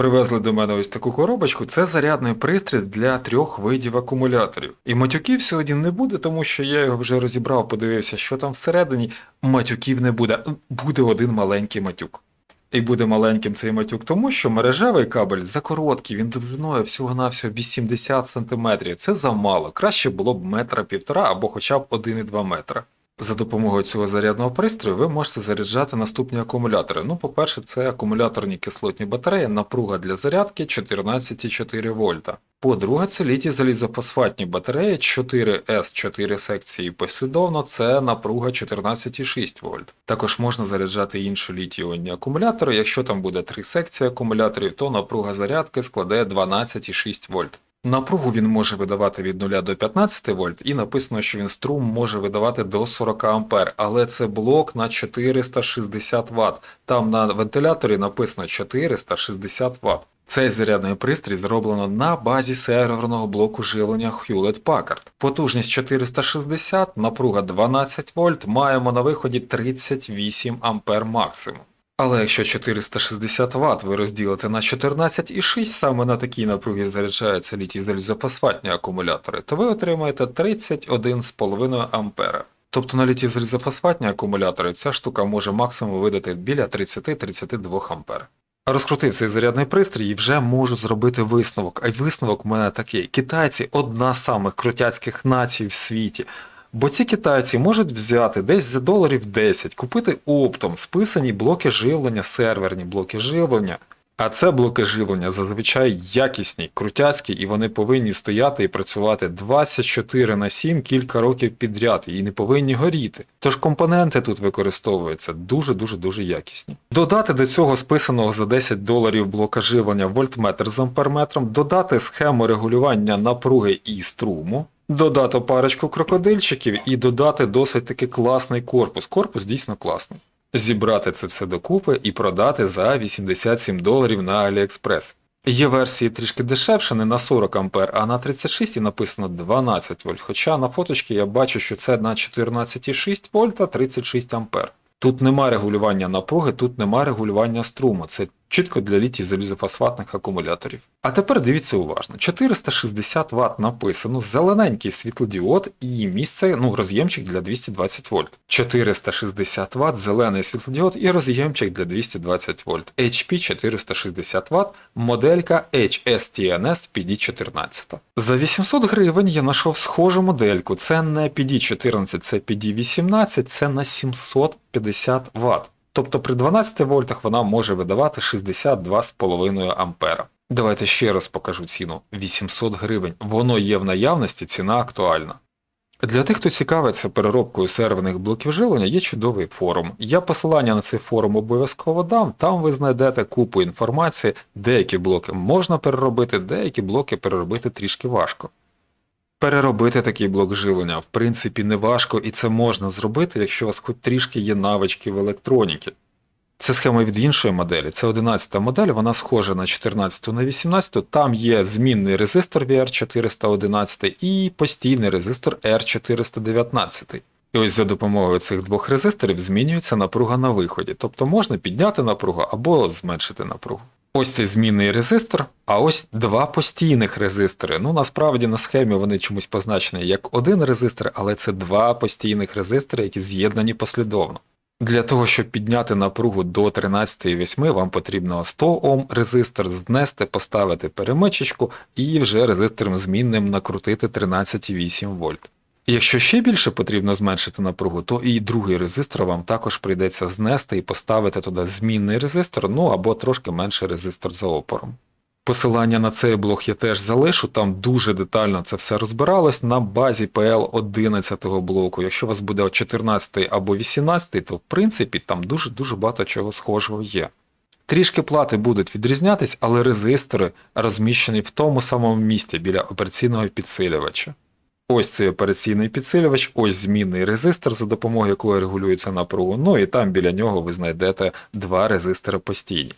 Привезли до мене ось таку коробочку. Це зарядний пристрій для трьох видів акумуляторів. І матюків сьогодні не буде, тому що я його вже розібрав, подивився, що там всередині. Матюків не буде. Буде один маленький матюк. І буде маленьким цей матюк, тому що мережевий кабель закороткий, він довжиною всього-навсього 80 см. Це замало. Краще було б метра півтора або хоча б 1,2 метра. За допомогою цього зарядного пристрою ви можете заряджати наступні акумулятори. Ну, по-перше, це акумуляторні кислотні батареї, напруга для зарядки 14,4 вольта. По-друге, це літій залізофосфатні батареї 4С 4 секції послідовно, це напруга 14,6 вольт. Також можна заряджати інші літій-іонні акумулятори. Якщо там буде 3 секції акумуляторів, то напруга зарядки складе 12,6 вольт. Напругу він може видавати від 0 до 15 вольт, і написано, що він струм може видавати до 40 ампер, але це блок на 460 Вт. Там на вентиляторі написано 460 Вт. Цей зарядний пристрій зроблено на базі серверного блоку живлення Hewlett Packard. Потужність 460, напруга 12 вольт, маємо на виході 38 ампер максимум. Але якщо 460 Вт ви розділите на 14,6, саме на такій напругі заряджаються літій залізофосфатні акумулятори, то ви отримаєте 31,5 ампера. Тобто на літій залізофосфатні акумулятори ця штука може максимум видати біля 30-32 ампер. Розкрутив цей зарядний пристрій і вже можу зробити висновок. А й висновок у мене такий: китайці одна з самих крутяцьких націй в світі. Бо ці китайці можуть взяти десь за доларів 10, купити оптом списані блоки живлення, серверні блоки живлення. А це блоки живлення зазвичай якісні, крутяцькі, і вони повинні стояти і працювати 24 на 7 кілька років підряд, і не повинні горіти. Тож компоненти тут використовуються дуже-дуже дуже якісні. Додати до цього списаного за 10 доларів блока живлення вольтметр з амперметром, додати схему регулювання напруги і струму. Додати парочку крокодильчиків і додати досить таки класний корпус. Корпус дійсно класний. Зібрати це все докупи і продати за 87 доларів на AliExpress. Є версії трішки дешевше, не на 40 А, а на 36 і написано 12 вольт. Хоча на фоточці я бачу, що це на 14,6 вольта 36 ампер. Тут нема регулювання напруги, тут нема регулювання струму. Це чітко для літій залізофосфатних акумуляторів. А тепер дивіться уважно: 460 Вт написано, зелененький світлодіод і місце, ну, роз'ємчик для 220 вольт. 460 Вт, зелений світлодіод і роз'ємчик для 220 вольт. HP 460 Вт, моделька HSTNS PD14. За 800 гривень я знайшов схожу модельку. Це не PD14, це PD18, це на 750 Вт. Тобто при 12 вольтах вона може видавати 62,5 ампера. Давайте ще раз покажу ціну. 800 гривень. Воно є в наявності, ціна актуальна. Для тих, хто цікавиться переробкою серверних блоків живлення, є чудовий форум. Я посилання на цей форум обов'язково дам, там ви знайдете купу інформації, деякі блоки можна переробити, деякі блоки переробити трішки важко. Переробити такий блок живлення, в принципі, не важко і це можна зробити, якщо у вас хоч трішки є навички в електроніки. Це схема від іншої моделі, це 11 модель, вона схожа на 14 на 18, там є змінний резистор VR411 і постійний резистор R419. І ось за допомогою цих двох резисторів змінюється напруга на виході, тобто можна підняти напругу або зменшити напругу. Ось цей змінний резистор, а ось два постійних резистори. Ну насправді на схемі вони чомусь позначені як один резистор, але це два постійних резистори, які з'єднані послідовно. Для того, щоб підняти напругу до 13,8, вам потрібно 100 Ом резистор знести, поставити перемичечку і вже резистором змінним накрутити 13,8 вольт. Якщо ще більше потрібно зменшити напругу, то і другий резистор вам також прийдеться знести і поставити туди змінний резистор, ну або трошки менший резистор за опором. Посилання на цей блог я теж залишу, там дуже детально це все розбиралось на базі PL 11 блоку. Якщо у вас буде 14 або 18, то в принципі там дуже-дуже багато чого схожого є. Трішки плати будуть відрізнятись, але резистори розміщені в тому самому місці біля операційного підсилювача. Ось цей операційний підсилювач, ось змінний резистор, за допомогою якого регулюється напругу, ну і там біля нього ви знайдете два резистори постійні.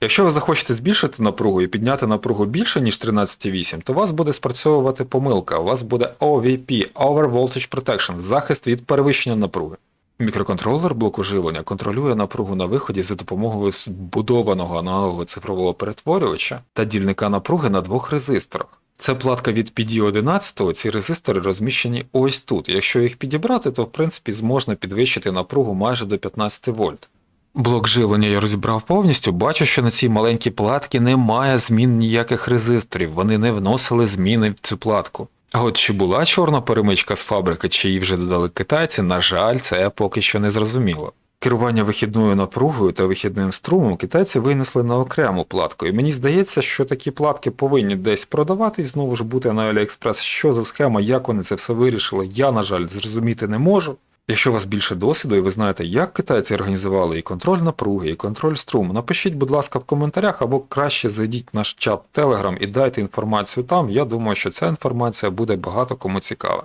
Якщо ви захочете збільшити напругу і підняти напругу більше, ніж 13,8, то у вас буде спрацьовувати помилка. У вас буде OVP Over Voltage Protection, захист від перевищення напруги. Мікроконтролер блоку живлення контролює напругу на виході за допомогою збудованого аналогового цифрового перетворювача та дільника напруги на двох резисторах. Це платка від PD11, ці резистори розміщені ось тут. Якщо їх підібрати, то в принципі зможна підвищити напругу майже до 15 вольт. Блок живлення я розібрав повністю, бачу, що на цій маленькій платці немає змін ніяких резисторів, вони не вносили зміни в цю платку. А от чи була чорна перемичка з фабрики, чи її вже додали китайці, на жаль, це поки що не зрозуміло. Керування вихідною напругою та вихідним струмом китайці винесли на окрему платку, і мені здається, що такі платки повинні десь продавати і знову ж бути на AliExpress. Що за схема, як вони це все вирішили, я, на жаль, зрозуміти не можу. Якщо у вас більше досвіду і ви знаєте, як китайці організували і контроль напруги, і контроль струму, напишіть, будь ласка, в коментарях або краще зайдіть в наш чат Telegram і дайте інформацію там. Я думаю, що ця інформація буде багато кому цікава.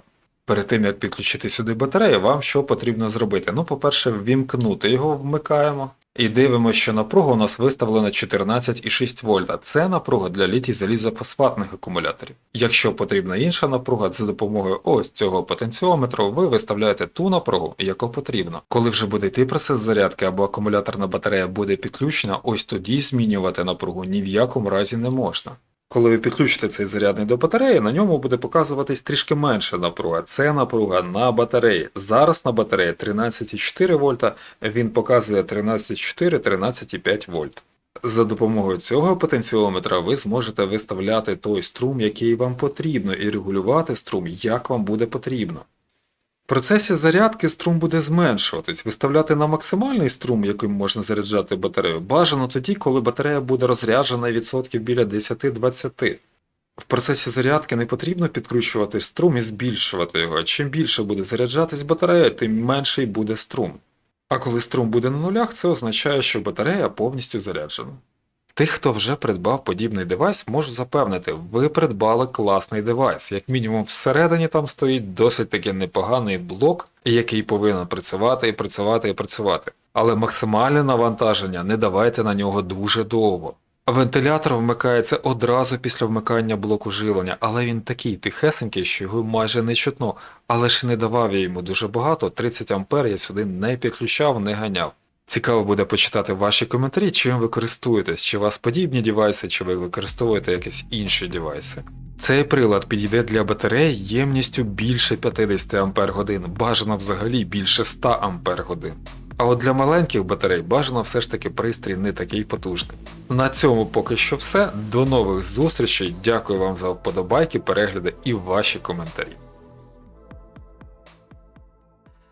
Перед тим як підключити сюди батарею, вам що потрібно зробити? Ну, по-перше, ввімкнути його вмикаємо. І дивимося, що напруга у нас виставлена 14,6 вольта. Це напруга для літій залізофосфатних акумуляторів. Якщо потрібна інша напруга, за допомогою ось цього потенціометру ви виставляєте ту напругу, яку потрібно. Коли вже буде йти процес зарядки або акумуляторна батарея буде підключена, ось тоді змінювати напругу ні в якому разі не можна. Коли ви підключите цей зарядний до батареї, на ньому буде показуватись трішки менша напруга. Це напруга на батареї. Зараз на батареї 13,4 вольта, він показує 13,4-13,5 вольт. За допомогою цього потенціометра ви зможете виставляти той струм, який вам потрібно, і регулювати струм, як вам буде потрібно. Процесі зарядки струм буде зменшуватись, виставляти на максимальний струм, яким можна заряджати батарею, бажано тоді, коли батарея буде розряджена відсотків біля 10-20. В процесі зарядки не потрібно підкручувати струм і збільшувати його. Чим більше буде заряджатись батарея, тим менший буде струм. А коли струм буде на нулях, це означає, що батарея повністю заряджена. Тих, хто вже придбав подібний девайс, можу запевнити, ви придбали класний девайс. Як мінімум всередині там стоїть досить таки непоганий блок, який повинен працювати і працювати і працювати. Але максимальне навантаження не давайте на нього дуже довго. Вентилятор вмикається одразу після вмикання блоку живлення, але він такий тихесенький, що його майже не чутно, але ж не давав я йому дуже багато, 30 А я сюди не підключав, не ганяв. Цікаво буде почитати ваші коментарі, чим ви користуєтесь, чи у вас подібні девайси, чи ви використовуєте якісь інші девайси. Цей прилад підійде для батарей ємністю більше 50 Ампер годин, бажано взагалі більше 100 Ампер годин. А от для маленьких батарей бажано все ж таки пристрій не такий потужний. На цьому поки що все. До нових зустрічей. Дякую вам за вподобайки, перегляди і ваші коментарі.